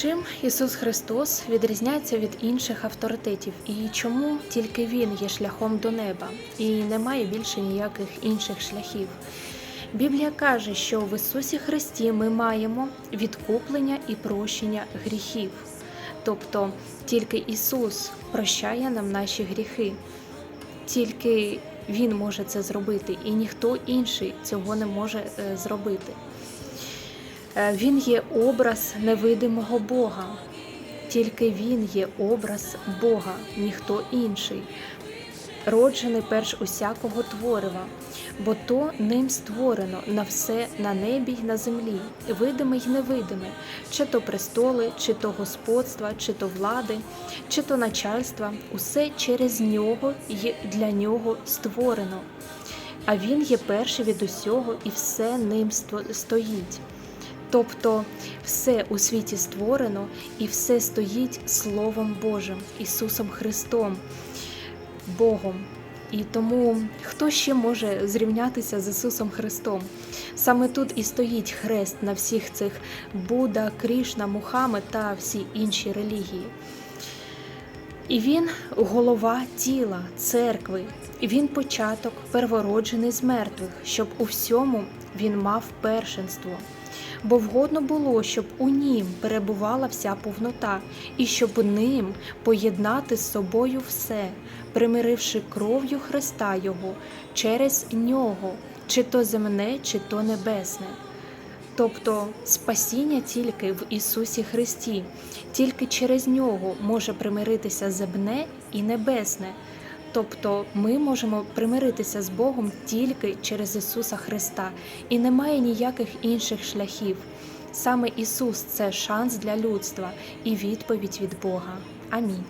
Чим Ісус Христос відрізняється від інших авторитетів і чому тільки Він є шляхом до неба і немає більше ніяких інших шляхів? Біблія каже, що в Ісусі Христі ми маємо відкуплення і прощення гріхів. Тобто тільки Ісус прощає нам наші гріхи, тільки Він може це зробити, і ніхто інший цього не може е, зробити. Е, Він є образ невидимого Бога, тільки Він є образ Бога, ніхто інший, роджений перш усякого творива, бо то ним створено на все на небі й на землі, видиме й невидиме, чи то престоли, чи то господства, чи то влади, чи то начальства, усе через нього й для нього створено. А він є перший від усього, і все ним стоїть. Тобто все у світі створено і все стоїть Словом Божим, Ісусом Христом, Богом. І тому хто ще може зрівнятися з Ісусом Христом? Саме тут і стоїть хрест на всіх цих Будда, Крішна, Мухаммед та всі інші релігії. І він голова тіла, церкви, він початок первороджений з мертвих, щоб у всьому він мав першенство. Бо вгодно було, щоб у нім перебувала вся повнота, і щоб ним поєднати з собою все, примиривши кров'ю Христа Його через нього, чи то земне, чи то небесне. Тобто спасіння тільки в Ісусі Христі, тільки через нього може примиритися земне і небесне. Тобто ми можемо примиритися з Богом тільки через Ісуса Христа, і немає ніяких інших шляхів. Саме Ісус це шанс для людства і відповідь від Бога. Амінь.